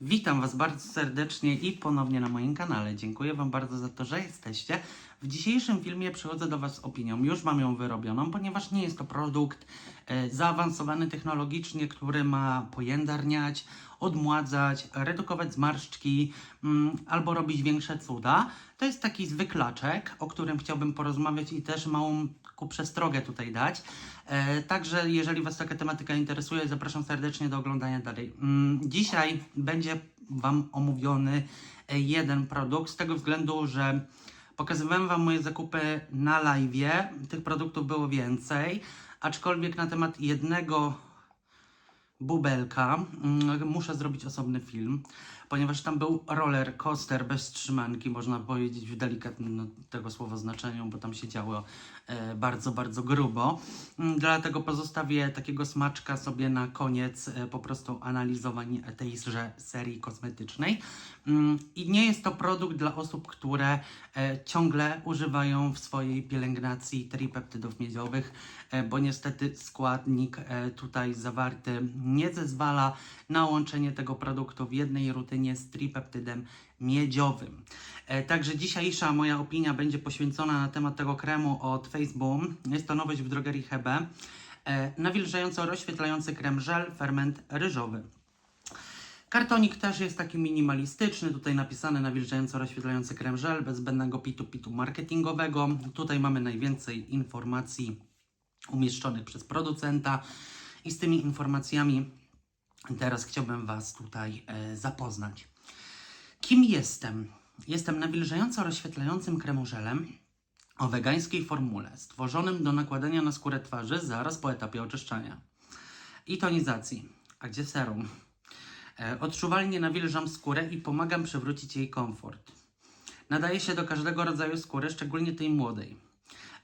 Witam Was bardzo serdecznie i ponownie na moim kanale. Dziękuję Wam bardzo za to, że jesteście. W dzisiejszym filmie przychodzę do Was z opinią. Już mam ją wyrobioną, ponieważ nie jest to produkt e, zaawansowany technologicznie, który ma pojędarniać, odmładzać, redukować zmarszczki mm, albo robić większe cuda. To jest taki zwyklaczek, o którym chciałbym porozmawiać i też małą ku przestrogę tutaj dać. E, także jeżeli Was taka tematyka interesuje, zapraszam serdecznie do oglądania dalej. Mm, dzisiaj będzie Wam omówiony e, jeden produkt, z tego względu, że pokazywałem Wam moje zakupy na live. Tych produktów było więcej, aczkolwiek na temat jednego bubelka mm, muszę zrobić osobny film, ponieważ tam był roller coaster bez trzymanki, można powiedzieć w delikatnym no, tego słowa znaczeniu, bo tam się działo e, bardzo, bardzo grubo. Mm, Dlatego pozostawię takiego smaczka sobie na koniec e, po prostu analizowań tejże serii kosmetycznej. Mm, I nie jest to produkt dla osób, które e, ciągle używają w swojej pielęgnacji tripeptydów miedziowych, bo niestety składnik tutaj zawarty nie zezwala na łączenie tego produktu w jednej rutynie z tripeptydem miedziowym. E, Także dzisiejsza moja opinia będzie poświęcona na temat tego kremu od Faceboom. Jest to nowość w drogerii Hebe. E, Nawilżająco rozświetlający krem żel, ferment ryżowy. Kartonik też jest taki minimalistyczny, tutaj napisane nawilżająco rozświetlający krem żel, bez zbędnego pitu-pitu marketingowego. Tutaj mamy najwięcej informacji umieszczonych przez producenta i z tymi informacjami teraz chciałbym Was tutaj e, zapoznać. Kim jestem? Jestem nawilżająco rozświetlającym kremożelem o wegańskiej formule, stworzonym do nakładania na skórę twarzy zaraz po etapie oczyszczania i tonizacji. A gdzie serum? E, Odczuwalnie nawilżam skórę i pomagam przywrócić jej komfort. Nadaje się do każdego rodzaju skóry, szczególnie tej młodej.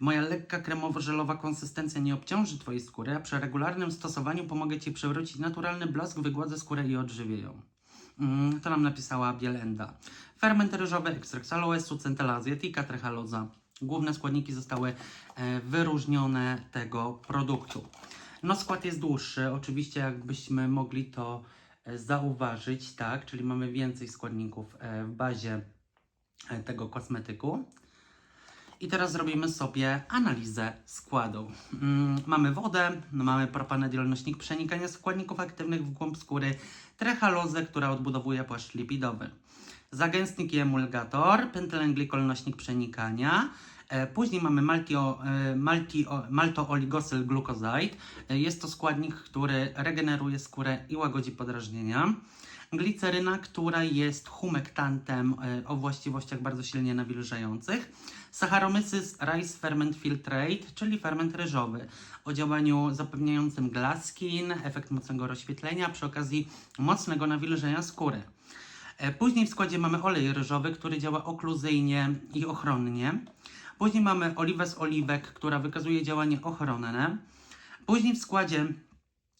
Moja lekka kremowo-żelowa konsystencja nie obciąży Twojej skóry, a przy regularnym stosowaniu pomogę Ci przywrócić naturalny blask, wygładzę skórę i odżywię ją. Mm, to nam napisała Bielenda. Ferment ryżowy, ekstrakt aloesu, centella azjatica, trechaloza. Główne składniki zostały e, wyróżnione tego produktu. No skład jest dłuższy, oczywiście jakbyśmy mogli to e, zauważyć, tak, czyli mamy więcej składników e, w bazie e, tego kosmetyku. I teraz zrobimy sobie analizę składu. Mm, mamy wodę, mamy propanediol, nośnik przenikania składników aktywnych w głąb skóry, trechalozę, która odbudowuje płaszcz lipidowy. Zagęstnik i emulgator, pentylenglikol, nośnik przenikania. E, Później mamy maltio, e, malti, glucoside. E, Jest to składnik, który regeneruje skórę i łagodzi podrażnienia. Gliceryna, która jest humektantem o właściwościach bardzo silnie nawilżających. Saccharomyces rice ferment filtrate, czyli ferment ryżowy o działaniu zapewniającym glass skin, efekt mocnego rozświetlenia przy okazji mocnego nawilżenia skóry. Później w składzie mamy olej ryżowy, który działa okluzyjnie i ochronnie. Później mamy oliwę z oliwek, która wykazuje działanie ochronne. Później w składzie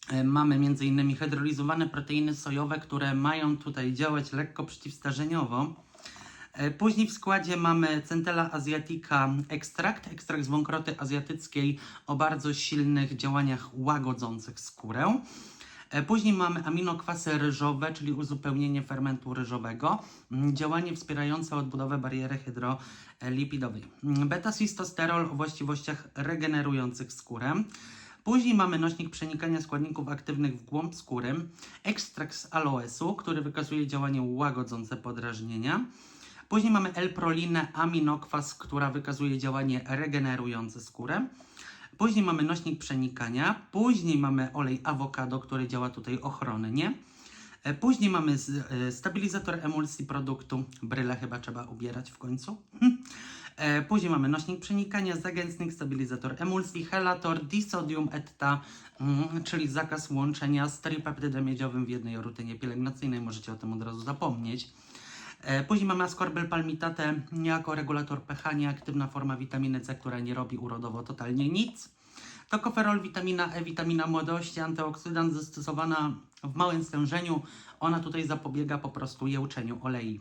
e, mamy m.in. hydrolizowane proteiny sojowe, które mają tutaj działać lekko przeciwstarzeniowo. E, Później w składzie mamy Centella asiatica ekstrakt, ekstrakt z wąkroty azjatyckiej o bardzo silnych działaniach łagodzących skórę. E, Później mamy aminokwasy ryżowe, czyli uzupełnienie fermentu ryżowego, mm, działanie wspierające odbudowę bariery hydrolipidowej. Mm, Beta-cistosterol o właściwościach regenerujących skórę. Później mamy nośnik przenikania składników aktywnych w głąb skóry, ekstrakt z aloesu, który wykazuje działanie łagodzące podrażnienia. Później mamy L-prolinę, aminokwas, która wykazuje działanie regenerujące skórę. Później mamy nośnik przenikania, później mamy olej awokado, który działa tutaj ochronnie. E, Później mamy e, stabilizator emulsji produktu, bryle chyba trzeba ubierać w końcu. E, Później mamy nośnik przenikania, zagęstnik, stabilizator emulsji, helator, disodium etta, mm, czyli zakaz łączenia z tripeptydem miedziowym w jednej rutynie pielęgnacyjnej. Możecie o tym od razu zapomnieć. E, Później mamy ascorbel palmitate jako regulator pH, nieaktywna forma witaminy C, która nie robi urodowo totalnie nic. Tokoferol, witamina E, witamina młodości, antyoksydant zastosowana w małym stężeniu. Ona tutaj zapobiega po prostu jełczeniu olei.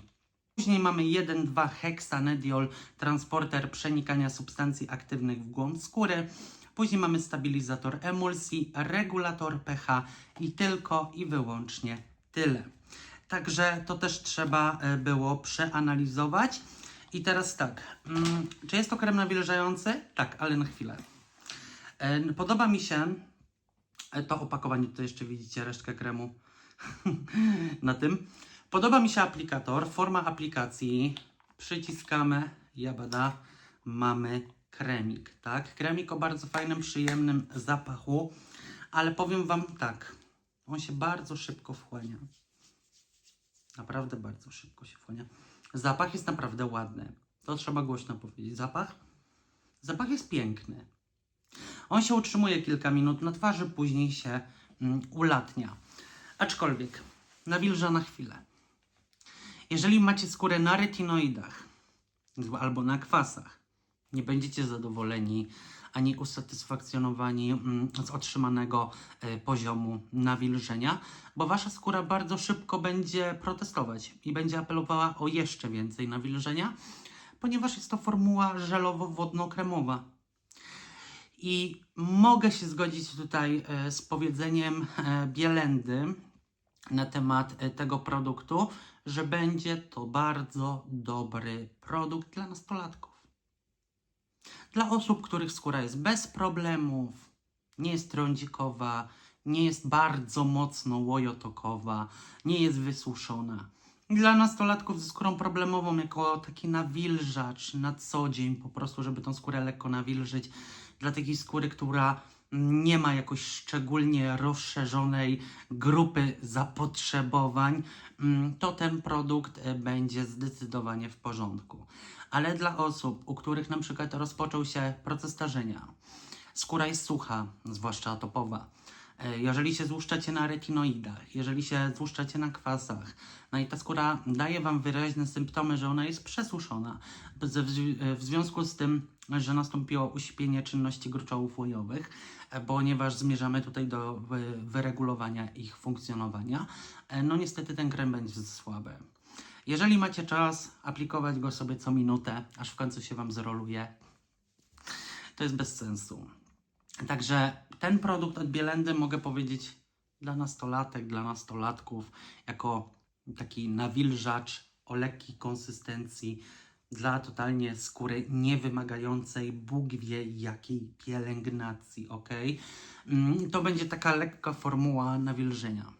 Później mamy 1,2 heksanediol, transporter przenikania substancji aktywnych w głąb skóry. Później mamy stabilizator emulsji, regulator pH i tylko i wyłącznie tyle. Także to też trzeba e, było przeanalizować. I teraz tak, mm, czy jest to krem nawilżający? Tak, ale na chwilę. E, Podoba mi się e, to opakowanie, tutaj jeszcze widzicie resztkę kremu na tym. Podoba mi się aplikator, forma aplikacji. Przyciskamy, jabada, mamy kremik, tak? Kremik o bardzo fajnym, przyjemnym zapachu, ale powiem Wam tak, on się bardzo szybko wchłania. Naprawdę bardzo szybko się wchłania. Zapach jest naprawdę ładny. To trzeba głośno powiedzieć. Zapach? Zapach jest piękny. On się utrzymuje kilka minut na twarzy, później się mm, ulatnia. Aczkolwiek, nawilża na chwilę. Jeżeli macie skórę na retinoidach albo na kwasach, nie będziecie zadowoleni ani usatysfakcjonowani mm, z otrzymanego e, poziomu nawilżenia, bo wasza skóra bardzo szybko będzie protestować i będzie apelowała o jeszcze więcej nawilżenia, ponieważ jest to formuła żelowo-wodno-kremowa. I mogę się zgodzić tutaj e, z powiedzeniem e, Bielendy na temat tego produktu, że będzie to bardzo dobry produkt dla nastolatków. Dla osób, których skóra jest bez problemów, nie jest trądzikowa, nie jest bardzo mocno łojotokowa, nie jest wysuszona. Dla nastolatków ze skórą problemową, jako taki nawilżacz na co dzień, po prostu, żeby tą skórę lekko nawilżyć. Dla takiej skóry, która nie ma jakoś szczególnie rozszerzonej grupy zapotrzebowań, mm, to ten produkt e, będzie zdecydowanie w porządku. Ale dla osób, u których na przykład rozpoczął się proces starzenia, skóra jest sucha, zwłaszcza atopowa, jeżeli się złuszczacie na retinoidach, jeżeli się złuszczacie na kwasach, no i ta skóra daje Wam wyraźne symptomy, że ona jest przesuszona, w, w, związku z tym, że nastąpiło uśpienie czynności gruczołów łojowych, e, ponieważ zmierzamy tutaj do wy- wyregulowania ich funkcjonowania, e, no niestety ten krem będzie słaby. Jeżeli macie czas, aplikować go sobie co minutę, aż w końcu się Wam zroluje, to jest bez sensu. Także ten produkt od Bielendy mogę powiedzieć dla nastolatek, dla nastolatków, jako taki nawilżacz o lekkiej konsystencji, dla totalnie skóry niewymagającej Bóg wie jakiej pielęgnacji, ok? Mm, To będzie taka lekka formuła nawilżenia,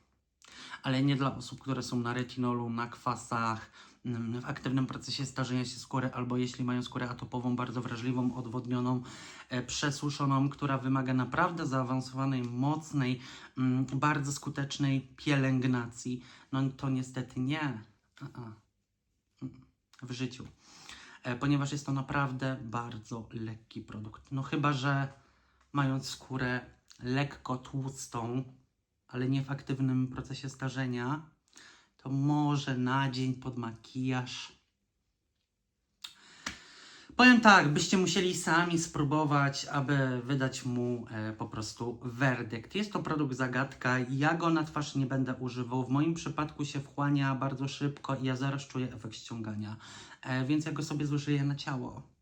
ale nie dla osób, które są na retinolu, na kwasach, w aktywnym procesie starzenia się skóry, albo jeśli mają skórę atopową, bardzo wrażliwą, odwodnioną, e, przesuszoną, która wymaga naprawdę zaawansowanej, mocnej, mm, bardzo skutecznej pielęgnacji. No to niestety nie. Mm, W życiu. E, Ponieważ jest to naprawdę bardzo lekki produkt. No chyba, że mając skórę lekko tłustą, ale nie w aktywnym procesie starzenia, to może na dzień pod makijaż. Powiem tak, byście musieli sami spróbować, aby wydać mu e, po prostu werdykt. Jest to produkt zagadka, ja go na twarz nie będę używał. W moim przypadku się wchłania bardzo szybko i ja zaraz czuję efekt ściągania, e, więc ja go sobie zużyję na ciało.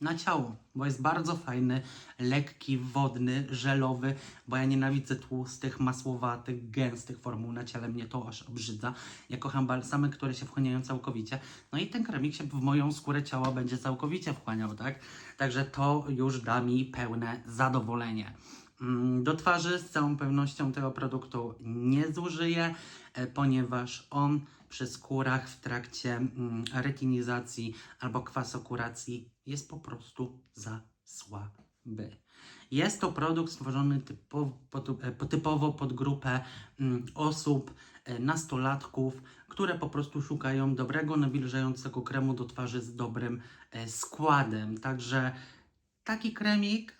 Na ciało, bo jest bardzo fajny, lekki, wodny, żelowy, bo ja nienawidzę tłustych, masłowatych, gęstych formuł na ciele, mnie to aż obrzydza. Ja kocham balsamy, które się wchłaniają całkowicie. No i ten kremik się w moją skórę ciała będzie całkowicie wchłaniał, tak? Także to już da mi pełne zadowolenie. Mm, Do twarzy z całą pewnością tego produktu nie zużyję, e, ponieważ on przy skórach w trakcie mm, retinizacji albo kwasokuracji jest po prostu za słaby. Jest to produkt stworzony typowo pod, e, po- typowo pod grupę mm, osób, e, nastolatków, które po prostu szukają dobrego, nawilżającego kremu do twarzy z dobrym e, składem. Także taki kremik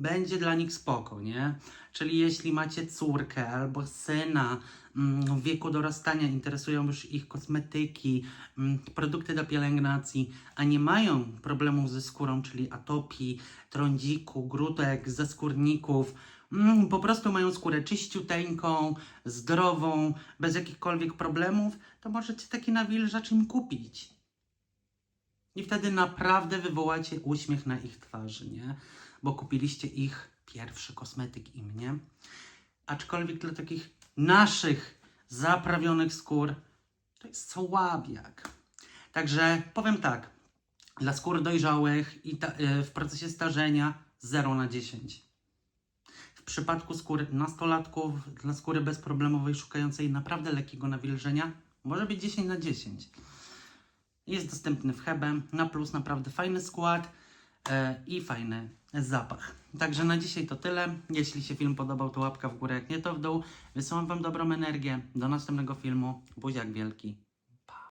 będzie dla nich spoko, nie? Czyli jeśli macie córkę albo syna mm, w wieku dorastania, interesują już ich kosmetyki, mm, produkty do pielęgnacji, a nie mają problemów ze skórą, czyli atopii, trądziku, grutek, zaskórników, mm, po prostu mają skórę czyściuteńką, zdrową, bez jakichkolwiek problemów, to możecie taki nawilżacz im kupić. I wtedy naprawdę wywołacie uśmiech na ich twarzy, nie? Bo kupiliście ich pierwszy kosmetyk im, nie? Aczkolwiek dla takich naszych zaprawionych skór, to jest słabiak. Także powiem tak, dla skór dojrzałych i ta, e, w procesie starzenia 0 na 10. W przypadku skór nastolatków, dla skóry bezproblemowej, szukającej naprawdę lekkiego nawilżenia, może być 10 na 10. Jest dostępny w Hebe, na plus naprawdę fajny skład e, i fajny zapach. Także na dzisiaj to tyle. Jeśli się film podobał, to łapka w górę, jak nie to w dół. Wysyłam Wam dobrą energię. Do następnego filmu. Buziak wielki.